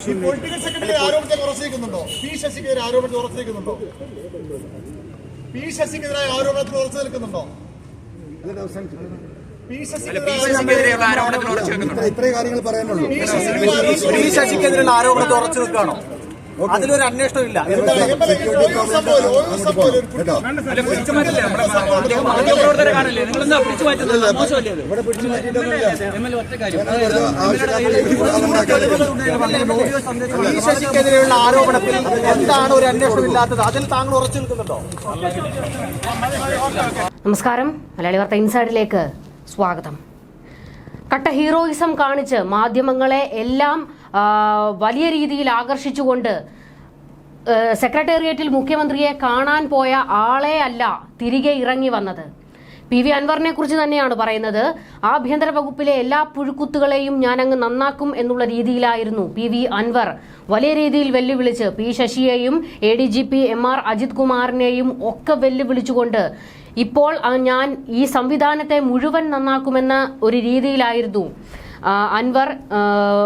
ഈ political secretary ഉറച്ചിരിക്കുന്നുണ്ടോ? P ശശിക്കെതിരെ ആരോപണത്തിൽ ഉറച്ചിരിക്കുന്നുണ്ടോ? പി ശശിക്കെതിരായ ആരോപണത്തിൽ ഉറച്ചു നിൽക്കുന്നുണ്ടോ? ഇത്രയും കാര്യങ്ങൾ പറയാനുള്ളൂ പി ശശിക്കെതിരെയുള്ള ആരോപണത്തിൽ ഉറച്ചു നിൽക്കുകയാണോ? അതിലൊരു അന്വേഷണം ഇല്ല ശശിക്കെതിരെയുള്ള ആരോപണത്തിൽ എന്താണ് ഒരു അന്വേഷണം ഇല്ലാത്തത് അതിൽ താങ്കൾ ഉറച്ചു നിൽക്കുന്നുണ്ടോ നമസ്കാരം മലയാളി വാർത്ത ഇൻസൈഡിലേക്ക് സ്വാഗതം കട്ട ഹീറോയിസം കാണിച്ച് മാധ്യമങ്ങളെ എല്ലാം വലിയ രീതിയിൽ ആകർഷിച്ചുകൊണ്ട് സെക്രട്ടേറിയറ്റിൽ മുഖ്യമന്ത്രിയെ കാണാൻ പോയ ആളെ അല്ല തിരികെ ഇറങ്ങി വന്നത്. പി വി അൻവറിനെ കുറിച്ച് തന്നെയാണ് പറയുന്നത്. ആഭ്യന്തര വകുപ്പിലെ എല്ലാ പുഴുക്കുത്തുകളെയും ഞാൻ അങ്ങ് നന്നാക്കും എന്നുള്ള രീതിയിലായിരുന്നു പി വി അൻവർ. വലിയ രീതിയിൽ വെല്ലുവിളിച്ച് P ശശിയെയും A D G P M R Ajith കുമാറിനെയും ഒക്കെ വെല്ലുവിളിച്ചുകൊണ്ട് ഇപ്പോൾ ഞാൻ ഈ സംവിധാനത്തെ മുഴുവൻ നന്നാക്കുമെന്ന ഒരു രീതിയിലായിരുന്നു. അൻവർ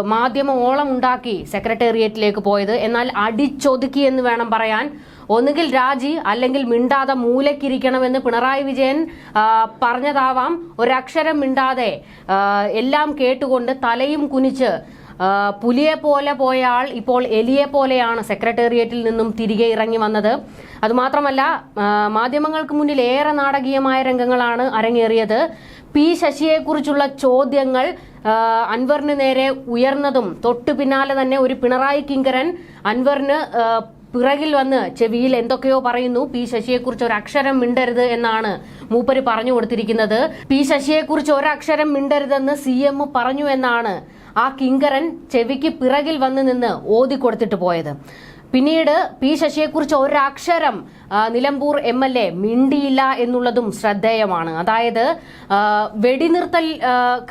മാധ്യമ ഉണ്ടാക്കി സെക്രട്ടേറിയറ്റിലേക്ക് പോയത്. എന്നാൽ അടിച്ചൊതുക്കി എന്ന് വേണം പറയാൻ. ഒന്നുകിൽ രാജി അല്ലെങ്കിൽ മിണ്ടാതെ മൂലക്കിരിക്കണമെന്ന് പിണറായി വിജയൻ പറഞ്ഞതാവാം. ഒരക്ഷരം മിണ്ടാതെ എല്ലാം കേട്ടുകൊണ്ട് തലയും കുനിച്ച് പുലിയെ പോലെ പോയ ആൾ ഇപ്പോൾ എലിയെ പോലെയാണ് സെക്രട്ടേറിയറ്റിൽ നിന്നും തിരികെ ഇറങ്ങി വന്നത്. അതുമാത്രമല്ല മാധ്യമങ്ങൾക്ക് മുന്നിൽ ഏറെ നാടകീയമായ രംഗങ്ങളാണ് അരങ്ങേറിയത്. പി ശശിയെക്കുറിച്ചുള്ള ചോദ്യങ്ങൾ അൻവറിന് നേരെ ഉയർന്നതും തൊട്ടു പിന്നാലെ തന്നെ ഒരു പിണറായി കിങ്കരൻ അൻവറിന് പിറകിൽ വന്ന് ചെവിയിൽ എന്തൊക്കെയോ പറയുന്നു. പി ശശിയെക്കുറിച്ച് ഒരു അക്ഷരം മിണ്ടരുത് എന്നാണ് മൂപ്പര് പറഞ്ഞു കൊടുത്തിരിക്കുന്നത്. പി ശശിയെക്കുറിച്ച് ഒരക്ഷരം മിണ്ടരുതെന്ന് സി എം പറഞ്ഞു എന്നാണ് ആ കിങ്കരൻ ചെവിക്ക് പിറകിൽ വന്ന് നിന്ന് ഓതി കൊടുത്തിട്ട് പോയത്. പിന്നീട് പി ശശിയെക്കുറിച്ച് ഒരക്ഷരം നിലമ്പൂർ എം എൽ എ മിണ്ടിയില്ല എന്നുള്ളതും ശ്രദ്ധേയമാണ്. അതായത് വെടിനിർത്തൽ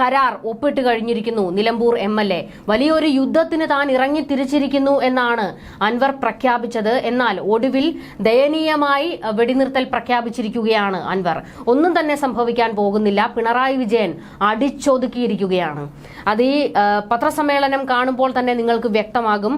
കരാർ ഒപ്പിട്ട് കഴിഞ്ഞിരിക്കുന്നു നിലമ്പൂർ എം എൽ എ. വലിയൊരു യുദ്ധത്തിന് താൻ ഇറങ്ങി തിരിച്ചിരിക്കുന്നു എന്നാണ് അൻവർ പ്രഖ്യാപിച്ചത്. എന്നാൽ ഒടുവിൽ ദയനീയമായി വെടിനിർത്തൽ പ്രഖ്യാപിച്ചിരിക്കുകയാണ് അൻവർ. ഒന്നും തന്നെ സംഭവിക്കാൻ പോകുന്നില്ല. പിണറായി വിജയൻ അടിച്ചൊതുക്കിയിരിക്കുകയാണ്. അത് ഈ പത്രസമ്മേളനം കാണുമ്പോൾ തന്നെ നിങ്ങൾക്ക് വ്യക്തമാകും.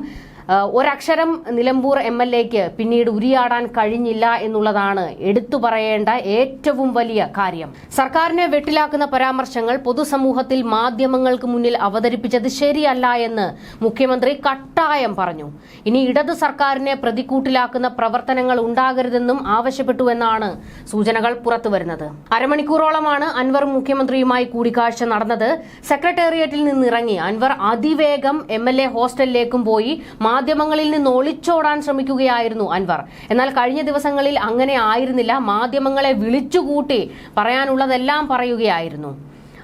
ഒരക്ഷരം നിലമ്പൂർ എം എൽ എക്ക് പിന്നീട് ഉരിയാടാൻ കഴിഞ്ഞില്ല എന്നുള്ളതാണ് എടുത്തു പറയേണ്ട ഏറ്റവും വലിയ കാര്യം. സർക്കാരിനെ വെട്ടിലാക്കുന്ന പരാമർശങ്ങൾ പൊതുസമൂഹത്തിൽ മാധ്യമങ്ങൾക്ക് മുന്നിൽ അവതരിപ്പിച്ചത് ശരിയല്ല എന്ന് മുഖ്യമന്ത്രി കട്ടായം പറഞ്ഞു. ഇനി ഇടത് സർക്കാരിനെ പ്രതിക്കൂട്ടിലാക്കുന്ന പ്രവർത്തനങ്ങൾ ഉണ്ടാകരുതെന്നും ആവശ്യപ്പെട്ടുവെന്നാണ് സൂചനകൾ പുറത്തുവരുന്നത് അരമണിക്കൂറോളമാണ് അൻവർ മുഖ്യമന്ത്രിയുമായി കൂടിക്കാഴ്ച നടന്നത്. സെക്രട്ടേറിയറ്റിൽ നിന്നിറങ്ങി അൻവർ അതിവേഗം എം എൽ എ ഹോസ്റ്റലിലേക്കും പോയി മാധ്യമങ്ങളിൽ നിന്ന് ഒളിച്ചോടാൻ ശ്രമിക്കുകയായിരുന്നു അൻവർ. എന്നാൽ കഴിഞ്ഞ ദിവസങ്ങളിൽ അങ്ങനെ ആയിരുന്നില്ല. മാധ്യമങ്ങളെ വിളിച്ചുകൂട്ടി പറയാനുള്ളതെല്ലാം പറയുകയായിരുന്നു.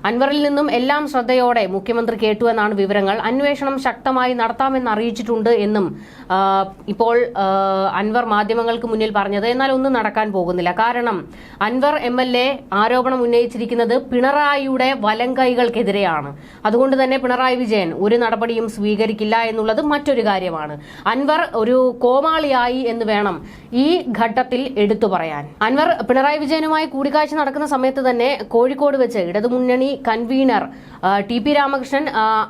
അൻവറിൽ നിന്നും എല്ലാം ശ്രദ്ധയോടെ മുഖ്യമന്ത്രി കേട്ടുവെന്നാണ് വിവരങ്ങൾ. അന്വേഷണം ശക്തമായി നടത്താമെന്ന് അറിയിച്ചിട്ടുണ്ട് എന്നും ഇപ്പോൾ അൻവർ മാധ്യമങ്ങൾക്ക് മുന്നിൽ പറഞ്ഞത്. എന്നാൽ ഒന്നും നടക്കാൻ പോകുന്നില്ല. കാരണം അൻവർ എം എൽ എ ആരോപണം ഉന്നയിച്ചിരിക്കുന്നത് പിണറായിയുടെ വലങ്കൈകൾക്കെതിരെയാണ് അതുകൊണ്ട് തന്നെ പിണറായി വിജയൻ ഒരു നടപടിയും സ്വീകരിക്കില്ല എന്നുള്ളത് മറ്റൊരു കാര്യമാണ്. അൻവർ ഒരു കോമാളിയായി എന്ന് വേണം ഈ ഘട്ടത്തിൽ എടുത്തു പറയാൻ. അൻവർ പിണറായി വിജയനുമായി കൂടിക്കാഴ്ച നടക്കുന്ന സമയത്ത് തന്നെ കോഴിക്കോട് വെച്ച് ഇടതുമുന്നണി കൺവീനർ ടി പി രാമകൃഷ്ണൻ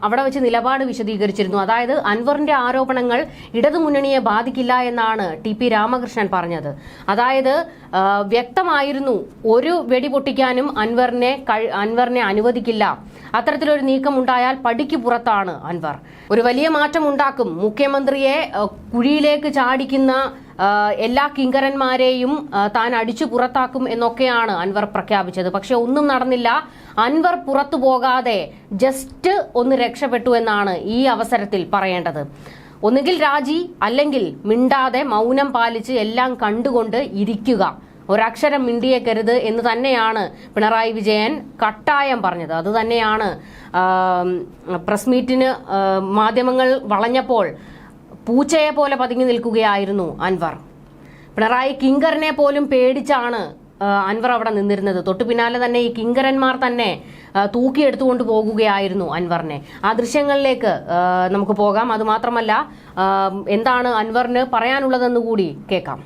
അവിടെ വെച്ച് നിലപാട് വിശദീകരിച്ചിരുന്നു. അതായത് അൻവറിന്റെ ആരോപണങ്ങൾ ഇടതുമുന്നണിയെ ബാധിക്കില്ല എന്നാണ് ടി പി രാമകൃഷ്ണൻ പറഞ്ഞത്. അതായത് വ്യക്തമായിരുന്നു ഒരു വെടി പൊട്ടിക്കാനും അൻവറിനെ അൻവറിനെ അനുവദിക്കില്ല. അത്തരത്തിലൊരു നീക്കം ഉണ്ടായാൽ പടിക്ക് പുറത്താണ് അൻവർ. ഒരു വലിയ മാറ്റം ഉണ്ടാക്കും മുഖ്യമന്ത്രിയെ കുഴിയിലേക്ക് ചാടിക്കുന്ന എല്ലാ കിങ്കരന്മാരെയും താൻ അടിച്ചു പുറത്താക്കും എന്നൊക്കെയാണ് അൻവർ പ്രഖ്യാപിച്ചത്. പക്ഷെ ഒന്നും നടന്നില്ല. അൻവർ പുറത്തു പോകാതെ ജസ്റ്റ് ഒന്ന് രക്ഷപ്പെട്ടു എന്നാണ് ഈ അവസരത്തിൽ പറയേണ്ടത്. ഒന്നുകിൽ രാജി അല്ലെങ്കിൽ മിണ്ടാതെ മൗനം പാലിച്ച് എല്ലാം കണ്ടുകൊണ്ട് ഇരിക്കുക. ഒരക്ഷരം മിണ്ടിയേക്കരുത് എന്ന് തന്നെയാണ് പിണറായി വിജയൻ കട്ടായം പറഞ്ഞത്. അത് തന്നെയാണ് പ്രസ് മീറ്റിന് മാധ്യമങ്ങൾ വളഞ്ഞപ്പോൾ പൂച്ചയെ പോലെ പതുങ്ങി നിൽക്കുകയായിരുന്നു അൻവർ. പിണറായി കിങ്കറിനെ പോലും പേടിച്ചാണ് അൻവർ അവിടെ നിന്നിരുന്നത്. തൊട്ടു പിന്നാലെ തന്നെ ഈ കിങ്കരന്മാർ തന്നെ തൂക്കിയെടുത്തുകൊണ്ട് പോകുകയായിരുന്നു അൻവറിനെ. ആ ദൃശ്യങ്ങളിലേക്ക് നമുക്ക് പോകാം. അതുമാത്രമല്ല എന്താണ് അൻവറിന് പറയാനുള്ളതെന്ന് കൂടി കേൾക്കാം.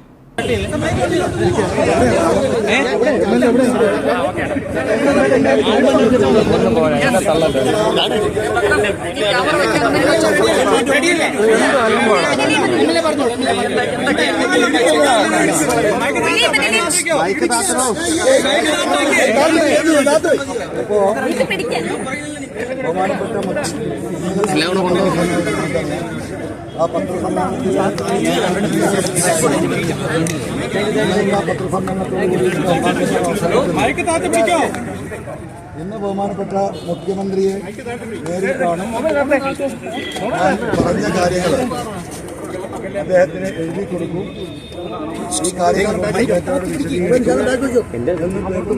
മൈക്ക് താത്തണോ പിടിക്കാൻ ബഹുമാനപ്പെട്ട ഇന്ന് ബഹുമാനപ്പെട്ട മുഖ്യമന്ത്രിയെ ഞാൻ പറഞ്ഞ കാര്യങ്ങൾ അദ്ദേഹത്തിന് എഴുതി കൊടുക്കും. ഈ കാര്യങ്ങൾ എന്ന്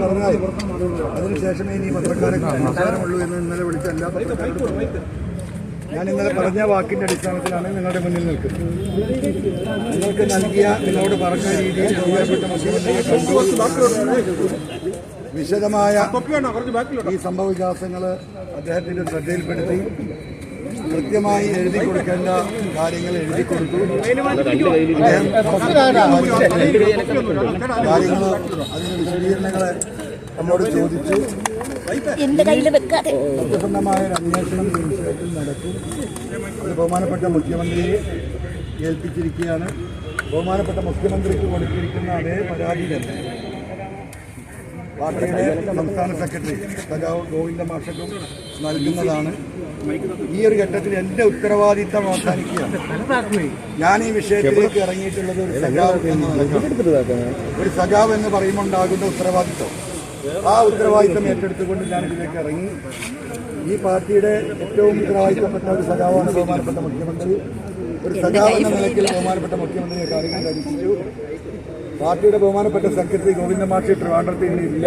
പറഞ്ഞാൽ അതിനുശേഷമേ ഇനി പത്രക്കാരെ സംസാരമുള്ളൂ എന്ന് ഇന്നലെ വിളിച്ച എല്ലാ പത്രക്കാരും ഞാൻ ഇന്നലെ പറഞ്ഞ വാക്കിന്റെ അടിസ്ഥാനത്തിലാണ് നിങ്ങളുടെ മുന്നിൽ നിൽക്കുന്നത്. നിങ്ങൾക്ക് നൽകിയ നിങ്ങളോട് പറഞ്ഞ രീതിയിൽ ബഹുമാനപ്പെട്ട മുഖ്യമന്ത്രിയെ കണ്ടു വിശദമായ ഈ സംഭവ വികാസങ്ങൾ അദ്ദേഹത്തിന്റെ ശ്രദ്ധയിൽപ്പെടുത്തി. കൃത്യമായി എഴുതി കൊടുക്കേണ്ട കാര്യങ്ങൾ എഴുതി കൊടുത്തു. അദ്ദേഹം കാര്യങ്ങൾ അതിന്റെ വിശദീകരണങ്ങളെ നമ്മോട് ചോദിച്ചു. സത്യസന്ധമായ ഒരു അന്വേഷണം ഈ വിഷയത്തിൽ നടക്കും ബഹുമാനപ്പെട്ട മുഖ്യമന്ത്രിയെ ഏൽപ്പിച്ചിരിക്കുകയാണ്. ബഹുമാനപ്പെട്ട മുഖ്യമന്ത്രിക്ക് കൊടുത്തിരിക്കുന്ന അതേ പരാതി തന്നെ. പാർട്ടിയുടെ സംസ്ഥാന സെക്രട്ടറി സഖാവ് ഗോവിന്ദ മാഷക്കും നൽകുന്നതാണ്. ഈ ഒരു ഘട്ടത്തിൽ എന്റെ ഉത്തരവാദിത്തം അവസാനിക്കുകയാണ്. ഞാൻ ഈ വിഷയത്തിലേക്ക് ഇറങ്ങിയിട്ടുള്ളത് ഒരു സഖാവ് ഒരു സഖാവ് എന്ന് പറയുമ്പോൾ ഉണ്ടാകുന്ന ഉത്തരവാദിത്തം. ആ ഉത്തരവാദിത്തം ഏറ്റെടുത്തുകൊണ്ട് ഞാൻ ഇതിലേക്ക് ഇറങ്ങി. ഈ പാർട്ടിയുടെ ഏറ്റവും ഉത്തരവാദിത്തപ്പെട്ട ഒരു സഖാവാണ് ബഹുമാനപ്പെട്ട മുഖ്യമന്ത്രി. ഒരു സഖാവ് എന്ന നിലയ്ക്ക് ബഹുമാനപ്പെട്ട മുഖ്യമന്ത്രിയെ കാര്യങ്ങൾ ധരിപ്പിച്ചു. പാർട്ടിയുടെ ബഹുമാനപ്പെട്ട സെക്രട്ടറി ഗോവിന്ദ മാഷി ട്രിവാൻഡ്രത്തിൽ ഇല്ല.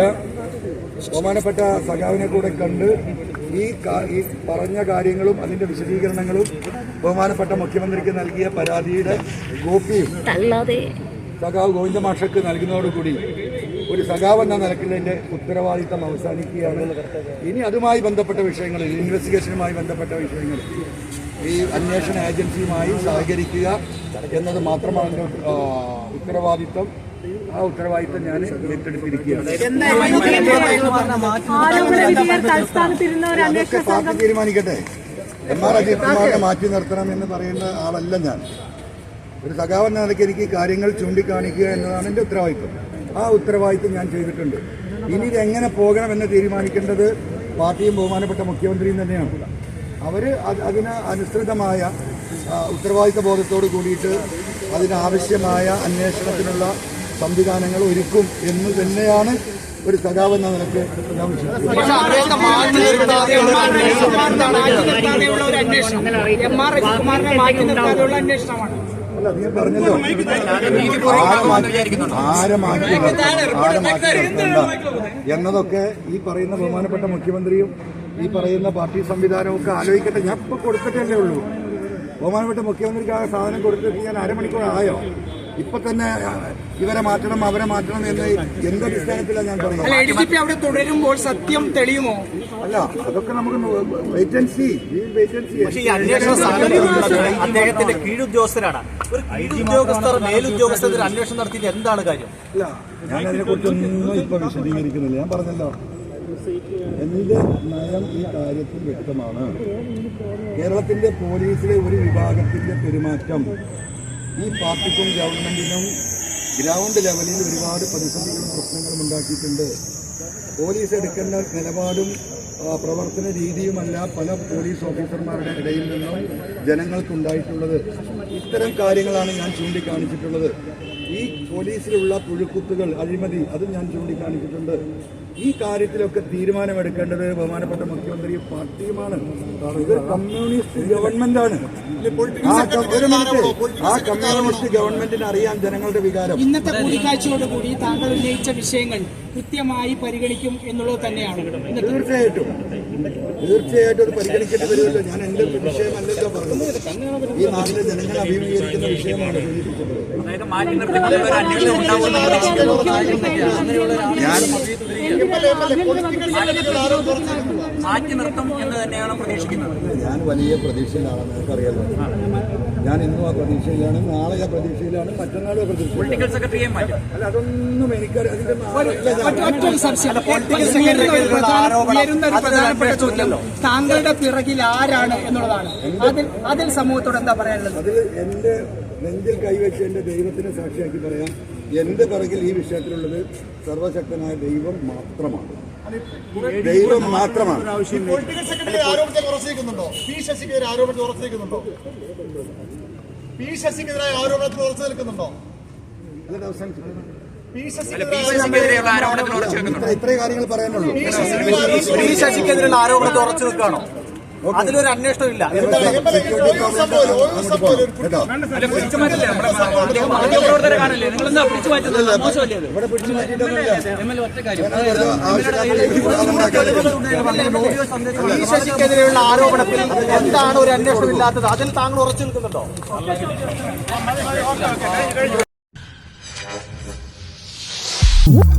ബഹുമാനപ്പെട്ട സഖാവിനെ കൂടെ കണ്ട് ഈ ഈ പറഞ്ഞ കാര്യങ്ങളും അതിന്റെ വിശദീകരണങ്ങളും ബഹുമാനപ്പെട്ട മുഖ്യമന്ത്രിക്ക് നൽകിയ പരാതിയുടെ കോപ്പിയും സഖാവ് ഗോവിന്ദ മാഷക്ക് നൽകുന്നതോടുകൂടി ഒരു സഖാവ് എന്ന നിലക്കിൽ എന്റെ ഉത്തരവാദിത്തം അവസാനിക്കുകയാണ്. ഇനി അതുമായി ബന്ധപ്പെട്ട വിഷയങ്ങൾ ഇൻവെസ്റ്റിഗേഷനുമായി ബന്ധപ്പെട്ട വിഷയങ്ങൾ ഈ അന്വേഷണ ഏജൻസിയുമായി സഹകരിക്കുക എന്നത് മാത്രമാണ് എന്റെ ആ, ഉത്തരവാദിത്തം ആ ഉത്തരവാദിത്വം ഞാൻ ഏറ്റെടുത്തിരിക്കുകയാണ്. പാർട്ടി തീരുമാനിക്കട്ടെ? എം ആർ അജിത് കുമാറിനെ മാറ്റി നിർത്തണം എന്ന് പറയുന്ന ആളല്ല ഞാൻ. ഒരു സഖാവ് എന്ന നിലയ്ക്ക് എനിക്ക് കാര്യങ്ങൾ ചൂണ്ടിക്കാണിക്കുക എന്നതാണ് എന്റെ ഉത്തരവാദിത്വം. ആ ഉത്തരവാദിത്വം ഞാൻ ചെയ്തിട്ടുണ്ട്. ഇനി ഇത് എങ്ങനെ പോകണമെന്ന് തീരുമാനിക്കേണ്ടത് പാർട്ടിയും ബഹുമാനപ്പെട്ട മുഖ്യമന്ത്രിയും തന്നെയാണ്. അവർ അതിന് അനുസൃതമായ ഉത്തരവാദിത്വ ഉത്തരവാദിത്ത ബോധത്തോട് കൂടിയിട്ട് അതിനാവശ്യമായ അന്വേഷണത്തിനുള്ള സംവിധാനങ്ങൾ ഒരുക്കും എന്ന് തന്നെയാണ് ഒരു സഖാവ് എന്ന നിലയ്ക്ക് ഞാൻ അല്ല നീ പറഞ്ഞല്ലോ. എന്നതൊക്കെ ഈ പറയുന്ന ബഹുമാനപ്പെട്ട മുഖ്യമന്ത്രിയും ഈ പറയുന്ന പാർട്ടി സംവിധാനവും ഒക്കെ ആലോചിക്കട്ടെ. ഞാൻ ഇപ്പൊ കൊടുത്തിട്ടല്ലേ ഉള്ളൂ. ബഹുമാനപ്പെട്ട മുഖ്യമന്ത്രിക്ക് ആ സാധനം കൊടുത്തിട്ട് ഞാൻ അരമണിക്കൂറായോ? ഇപ്പൊ തന്നെ ഇവരെ മാറ്റണം അവരെ മാറ്റണം എന്ന് എന്ത് അടിസ്ഥാനത്തിലാണ് ഞാൻ അല്ല പറയുന്നത് അവിടെ തുടരുമ്പോൾ സത്യം തെളിയുമോ? അല്ല അതൊക്കെ നമുക്ക് വേറ്റൻസി അദ്ദേഹത്തിന്റെ കീഴുദ്യോഗസ്ഥരാണ്. ഒരു കീഴുദ്യോഗസ്ഥർ മേലുദ്യോഗസ്ഥർ അന്വേഷണം നടത്തിയിട്ട് എന്താണ് കാര്യം? അല്ല ഞാൻ അതിനെ കുറിച്ചൊന്നും ഇപ്പൊ വിശദീകരിക്കുന്നില്ല. ഞാൻ പറഞ്ഞല്ലോ. എന്റെ നയം ഈ കാര്യത്തിൽ വ്യക്തമാണ്. കേരളത്തിന്റെ പോലീസിലെ ഒരു വിഭാഗത്തിന്റെ പെരുമാറ്റം. ഈ പാർട്ടിക്കും ഗവൺമെന്റിനും ഗ്രൗണ്ട് ലെവലിൽ ഒരുപാട് പ്രതിസന്ധികളും പ്രശ്നങ്ങളും ഉണ്ടാക്കിയിട്ടുണ്ട്. പോലീസ് എടുക്കേണ്ട നിലപാടും പ്രവർത്തന രീതിയുമല്ല പല പോലീസ് ഓഫീസർമാരുടെ ഇടയിൽ നിന്നും ജനങ്ങൾക്കുണ്ടായിട്ടുള്ളത്. ഇത്തരം കാര്യങ്ങളാണ് ഞാൻ ചൂണ്ടിക്കാണിച്ചിട്ടുള്ളത്. ഈ പോലീസിലുള്ള പുഴുക്കുത്തുകൾ അഴിമതി അതും ഞാൻ ചൂണ്ടിക്കാണിച്ചിട്ടുണ്ട്. ഈ കാര്യത്തിലൊക്കെ തീരുമാനമെടുക്കേണ്ടത് ബഹുമാനപ്പെട്ട മുഖ്യമന്ത്രി പാർട്ടിയുമാണ്. ഇതൊരു കമ്മ്യൂണിസ്റ്റ് ഗവൺമെന്റാണ്. ആ കമ്മ്യൂണിസ്റ്റ് ഗവൺമെന്റിന് അറിയാം ജനങ്ങളുടെ വികാരം. ഇന്നത്തെ കൂടിക്കാഴ്ചയോടുകൂടി താങ്കൾ ഉന്നയിച്ച വിഷയങ്ങൾ കൃത്യമായി പരിഗണിക്കും എന്നുള്ളത് തന്നെയാണ്. തീർച്ചയായിട്ടും. തീർച്ചയായിട്ടും അത് പരിഗണിക്കേണ്ടി വരുമല്ലോ. ഞാൻ എന്റെ വിഷയമല്ലല്ലോ പറഞ്ഞത്. ഈ നാട്ടിലെ ജനങ്ങൾ അഭിമുഖീകരിക്കുന്ന വിഷയമാണ്. സൂചിപ്പിച്ചത് മാറ്റി ഞാൻ നിർത്തും എന്ന് തന്നെയാണ് പ്രതീക്ഷിക്കുന്നത്. വലിയ പ്രതീക്ഷയിലാണ് നിങ്ങൾക്കറിയാലോ ഞാൻ ഇന്നും ആ പ്രതീക്ഷയിലാണ് നാളെ ആ പ്രതീക്ഷയിലാണ് മറ്റന്നാളും സെക്രട്ടറിയെ മാറ്റും. അല്ല അതൊന്നും എനിക്കറിയാം. താങ്കളുടെ പിറകിൽ ആരാണ് എന്നുള്ളതാണ്. അതിൽ അതിൽ സമൂഹത്തോട് എന്താ പറയാനുള്ളത്? അതിൽ എന്റെ നെഞ്ചിൽ കൈവച്ച് എന്റെ ദൈവത്തിനെ സാക്ഷിയാക്കി പറയാം. എന്റെ പിറകിൽ ഈ വിഷയത്തിലുള്ളത് സർവശക്തനായ ദൈവം മാത്രമാണ്. ദൈവം മാത്രമാണ്. ഈ പൊളിറ്റിക്കൽ സെക്രട്ടറി ആരോപണത്തെ ഉറച്ചിരിക്കുന്നുണ്ടോ പി ശശിക്കെതിരെ ആരോപണത്തെ ഉറച്ചിരിക്കുന്നുണ്ടോ പി ശശിക്കെതിരായ ആരോപണത്തിൽ ഉറച്ചു നിൽക്കുന്നുണ്ടോ ഇത്രയും കാര്യങ്ങൾ പറയാനുള്ളൂ. പി ശശിക്കെതിരെയുള്ള ആരോപണത്തിൽ ഉറച്ചു നിൽക്കുകയാണോ അതിലൊരു അന്വേഷണം ഇല്ല ശശിക്കെതിരെയുള്ള ആരോപണത്തിൽ എന്താണ് ഒരു അന്വേഷണം ഇല്ലാത്തത് അതിൽ താങ്കൾ ഉറച്ചു നിൽക്കുന്നുണ്ടോ Woo!